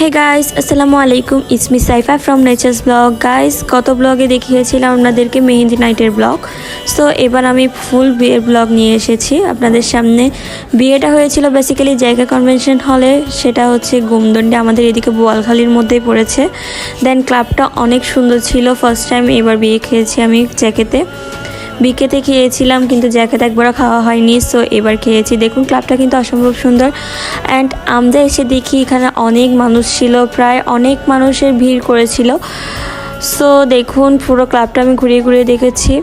Hey guys আসসালামু আলাইকুম ইসমি Saifa from Nature's blog guys গত ব্লগে দেখিয়েছিলাম আপনাদেরকে মেহেন্দি নাইটের ব্লগ সো এবার আমি ফুল বিয়ের ব্লগ নিয়ে এসেছি। আপনাদের সামনে বিয়েটা হয়েছিল বেসিক্যালি জায়গা কনভেনশন হলে সেটা হচ্ছে গুমদণ্ডে, আমাদের এদিকে বোয়ালখালির মধ্যেই পড়েছে। দেন ক্লাবটা অনেক সুন্দর ছিল। ফার্স্ট টাইম এবার বিয়ে খেয়েছি আমি জ্যাকেতে বিকেতে খেয়েছিলাম, কিন্তু জ্যাকেট একবারও খাওয়া হয়নি সো এবার খেয়েছি। দেখুন, ক্লাবটা কিন্তু অসম্ভব সুন্দর। অ্যান্ড আমরা এসে দেখি, এখানে অনেক মানুষ ছিল, প্রায় অনেক মানুষের ভিড় করেছিল। সো দেখুন, পুরো ক্লাবটা আমি ঘুরিয়ে ঘুরিয়ে দেখেছি।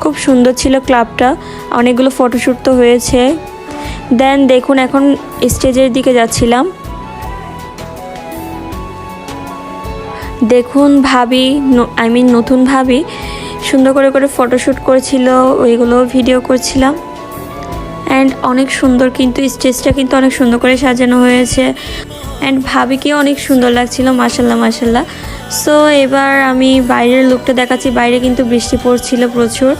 খুব সুন্দর ছিল ক্লাবটা, অনেকগুলো ফটোশ্যুট তো হয়েছে। দেন দেখুন, এখন স্টেজের দিকে যাচ্ছিলাম। দেখুন ভাবি আই মিন নতুন ভাবি, সুন্দর করে করে ফটোশ্যুট করেছিল, ওইগুলো ভিডিও করছিলাম। অ্যান্ড অনেক সুন্দর কিন্তু স্টেজটা কিন্তু অনেক সুন্দর করে সাজানো হয়েছে। অ্যান্ড ভাবিকেও অনেক সুন্দর লাগছিল মাসাল্লাহ মাসাল্লাহ সো এবার আমি বাইরের লুকটা দেখাচ্ছি, বাইরে কিন্তু বৃষ্টি পড়ছিল প্রচুর।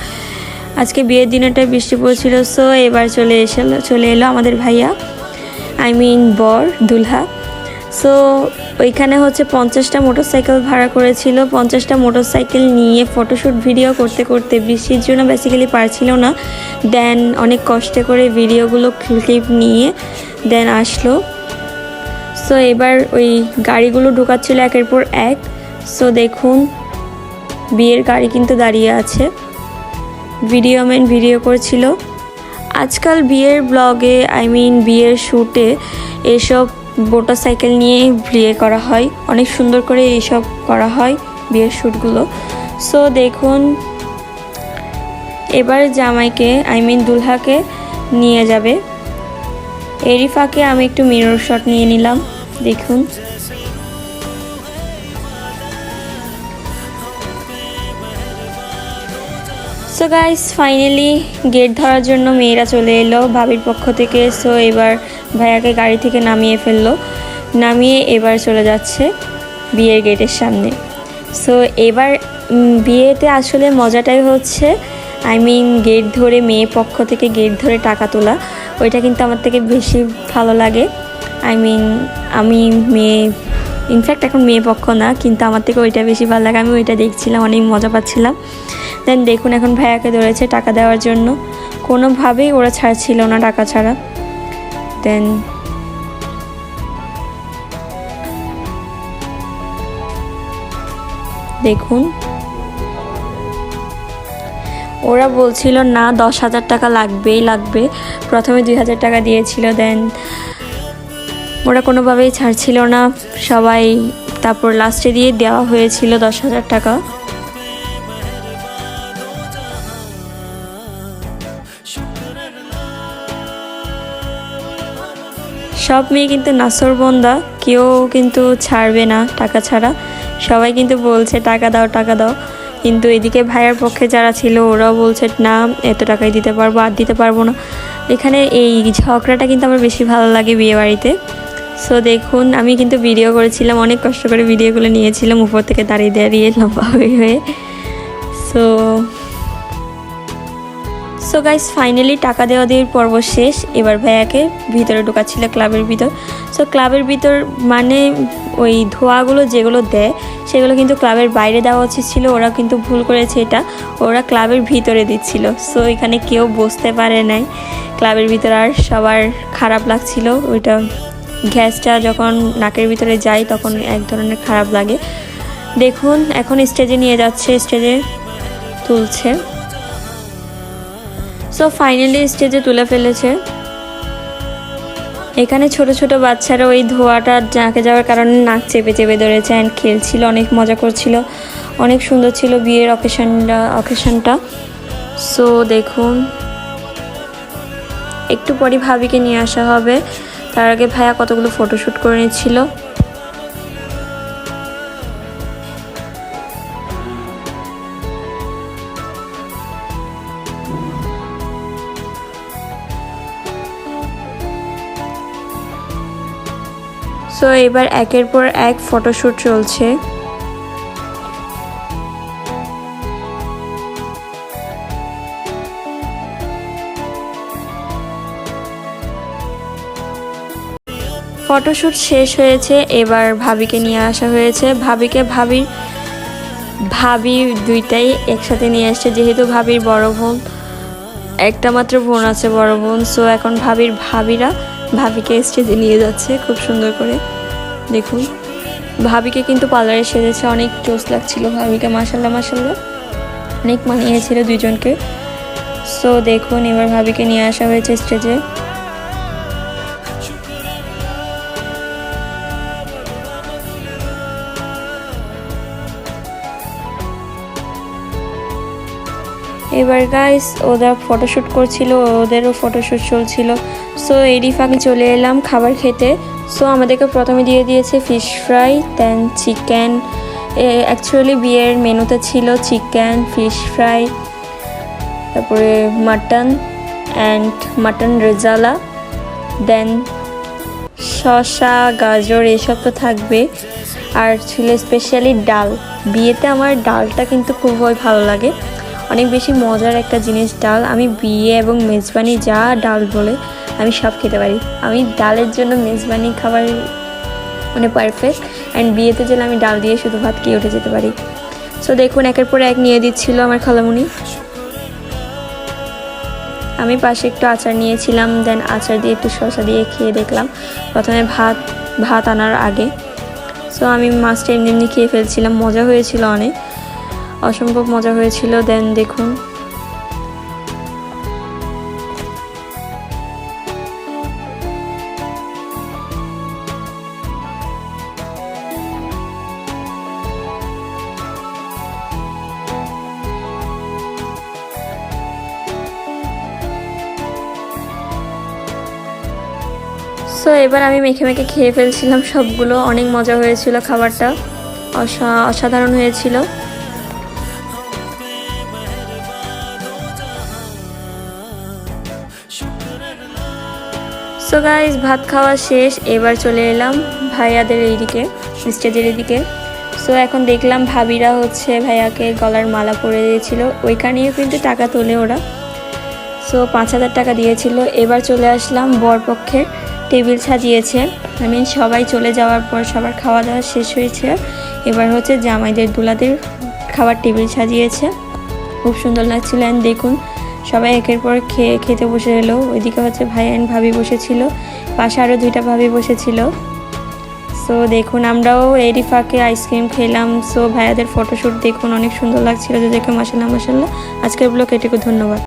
আজকে বিয়ের দিনেটাই বৃষ্টি পড়ছিল সো এবার চলে এসে, চলে এলো আমাদের ভাইয়া। আই মিন বর, দুলহা। সো ওইখানে হচ্ছে পঞ্চাশটা মোটরসাইকেল ভাড়া করেছিল। পঞ্চাশটা মোটরসাইকেল নিয়ে ফটোশ্যুট ভিডিও করতে করতে বৃষ্টির জন্য বেসিক্যালি পারছিল না। দেন অনেক কষ্টে করে ভিডিওগুলো ক্লিপ নিয়ে দেন আসলো। সো এবার ওই গাড়িগুলো ঢোকাচ্ছিল একের পর এক। সো দেখুন, বিয়ের গাড়ি কিন্তু দাঁড়িয়ে আছে। ভিডিও ম্যান ভিডিও করছিল। আজকাল বিয়ের ব্লগে আই মিন বিয়ের শ্যুটে এসব মোটরসাইকেল নিয়ে বিয়ে করা হয়। অনেক সুন্দর করে এইসব করা হয় বিয়ের শ্যুটগুলো। সো দেখুন, এবার জামাইকে আই মিন দুলহাকে নিয়ে যাবে। এরই ফাঁকে আমি একটু মিরর শট নিয়ে নিলাম। দেখুন। সো গাইস ফাইনালি গেট ধরার জন্য মেয়েরা চলে এলো ভাবির পক্ষ থেকে। সো এবার ভাইয়াকে গাড়ি থেকে নামিয়ে ফেলল। নামিয়ে এবার চলে যাচ্ছে বিয়ের গেটের সামনে। সো এবার বিয়েতে আসলে মজাটাই হচ্ছে আই মিন গেট ধরে মেয়ে পক্ষ থেকে গেট ধরে টাকা তোলা, ওইটা কিন্তু আমার থেকে বেশি ভালো লাগে। আই মিন আমি মেয়ে ইনফ্যাক্ট এখন মেয়ে পক্ষ না, কিন্তু আমার থেকে ওইটা বেশি ভালো লাগে। আমি ওইটা দেখছিলাম, অনেক মজা পাচ্ছিলাম। দেন দেখুন, এখন ভাইয়াকে ধরেছে টাকা দেওয়ার জন্য। কোনোভাবেই ওরা ছাড়ছিল না টাকা ছাড়া। দেন দেখুন। ওরা বলছিল, না, দশ হাজার টাকা লাগবেই, লাগবে। প্রথমে দুই হাজার টাকা দিয়েছিল দেন ওরা কোনোভাবেই ছাড়ছিল না। সবাই তারপর লাস্টে দিয়ে দেওয়া হয়েছিল দশ হাজার টাকা। সব মেয়ে কিন্তু নাসরবন্দা কেউ কিন্তু ছাড়বে না টাকা ছাড়া। সবাই কিন্তু বলছে, টাকা দাও টাকা দাও। কিন্তু এদিকে ভাইয়ের পক্ষে যারা ছিল, ওরাও বলছে, না, এত টাকাই দিতে পারব, আর দিতে পারব না। এখানে এই ঝগড়াটা কিন্তু আমার বেশি ভালো লাগে বিয়ে বাড়িতে সো দেখুন, আমি কিন্তু ভিডিও করেছিলাম, অনেক কষ্ট করে ভিডিওগুলো নিয়েছিলাম, উপর থেকে দাঁড়িয়ে দাঁড়িয়ে লম্বা হয়ে হয়ে। সো সো গাইস ফাইনালি টাকা দেওয়া দেওয়ার পর্ব শেষ। এবার ভাইয়াকে ভিতরে ঢোকাচ্ছিল ক্লাবের ভিতর। সো ক্লাবের ভিতর মানে ওই ধোয়াগুলো যেগুলো দেয়, সেগুলো কিন্তু ক্লাবের বাইরে দেওয়া উচিত ছিল। ওরা কিন্তু ভুল করেছে এটা। ওরা ক্লাবের ভিতরে দিচ্ছিল। সো এখানে কেউ বসতে পারে নাই। ক্লাবের ভিতরে আর সবার খারাপ লাগছিল। ওইটা গ্যাসটা যখন নাকের ভিতরে যায়, তখন এক ধরনের খারাপ লাগে। দেখুন, এখন স্টেজে নিয়ে যাচ্ছে স্টেজে তুলছে। সো ফাইনালি স্টেজে তুলে ফেলেছে। এখানে ছোট ছোট বাচ্চারা ওই ধোয়াটা জাঁকে যাওয়ার কারণে নাক চেপে চেপে ধরেছে অ্যান্ড খেলছিল, অনেক মজা করছিল। অনেক সুন্দর ছিল বিয়ের অকেশনটা অকেশনটা সো দেখুন। একটু পরই ভাবিকে নিয়ে আসা হবে। তার আগে ভাইয়া কতগুলো ফটোশ্যুট করে নিচ্ছিল। সো এবার একের পর এক ফটোশ্যুট চলছে। ফটোশ্যুট শেষ হয়েছে, এবার ভাবিকে নিয়ে আসা হয়েছে। ভাবিকে ভাবির, ভাবি দুইটাই একসাথে নিয়ে আসছে, যেহেতু ভাবির বড় বোন, একটা মাত্র বোন আছে বড় বোন। সো এখন ভাবির ভাবিরা ভাবিকে স্টেজে নিয়ে যাচ্ছে, খুব সুন্দর করে। দেখুন, ভাবিকে কিন্তু পার্লারে সেজেছে, অনেক চোস লাগছিল ভাবিকে মাসাল্লাহ মাসাল্লাহ অনেক মানিয়েছিল দুজনকে সো দেখুন, এবার ভাবিকে নিয়ে আসা হয়েছে স্টেজে এবার গাইস ওরা ফটোশ্যুট করছিল, ওদেরও ফটোশ্যুট চলছিল। সো এরই ফাঁকে চলে এলাম খাবার খেতে। সো আমাদেরকে প্রথমে দিয়ে দিয়েছে fish fry then chicken actually বিয়ের মেনুতে ছিল চিকেন ফিশ ফ্রাই তারপরে mutton and mutton rezala then শসা, গাজর, এসব তো থাকবে। আর ছিল স্পেশালি ডাল। বিয়েতে আমার ডালটা কিন্তু খুবই ভালো লাগে। অনেক বেশি মজার একটা জিনিস, ডাল। আমি বিয়ে এবং মেজবানি যা ডাল বলে, আমি সব খেতে পারি। আমি ডালের জন্য মেজবানি খাবার মানে পারফেক্ট অ্যান্ড বিয়েতে গেলে আমি ডাল দিয়ে শুধু ভাত খেয়ে উঠে যেতে পারি। সো দেখুন, একের পর এক নিয়ে দিচ্ছিল আমার খালামুনি। আমি পাশে একটু আচার নিয়েছিলাম দেন আচার দিয়ে একটু শসা দিয়ে খেয়ে দেখলাম। প্রথমে ভাত ভাত আনার আগে। সো আমি মাছটা এমনি এমনি খেয়ে ফেলছিলাম, মজা হয়েছিল অনেক। অসম্ভব মজা হয়েছিল দেন দেখুন। সো এবার আমি মেখে মেখে খেয়ে ফেলছিলাম সবগুলো। অনেক মজা হয়েছিল খাবারটা। অসা- অসাধারণ হয়েছিল। সো গাইজ ভাত খাওয়া শেষ, এবার চলে এলাম ভাইয়াদের এইদিকে স্টেজের এদিকে সো এখন দেখলাম ভাবিরা হচ্ছে ভাইয়াকে গলার মালা পরে দিয়েছিল ওইখানেও কিন্তু টাকা তোলে ওরা। সো পাঁচ হাজার টাকা দিয়েছিল, এবার চলে আসলাম বরপক্ষের টেবিল সাজিয়েছে। আই মিন সবাই চলে যাওয়ার পর সবার খাওয়া দাওয়া শেষ হয়েছে। এবার হচ্ছে জামাইদের দুলাদের খাবার টেবিল সাজিয়েছে। খুব সুন্দর লাগছিল অ্যান্ড দেখুন সবাই একের পর খেয়ে খেতে বসে এলো। ওইদিকে হচ্ছে ভাই অ্যান্ড ভাবি বসেছিল। পাশে আরও দুইটা ভাবি বসেছিল। সো দেখুন, আমরাও এরই ফাঁকে আইসক্রিম খেলাম। সো ভাইয়াদের ফটোশ্যুট দেখুন, অনেক সুন্দর লাগছিল। যে দেখে মাসাল্লাহ মাসাল্লাহ, আজকের ব্লগ এটুকু ধন্যবাদ।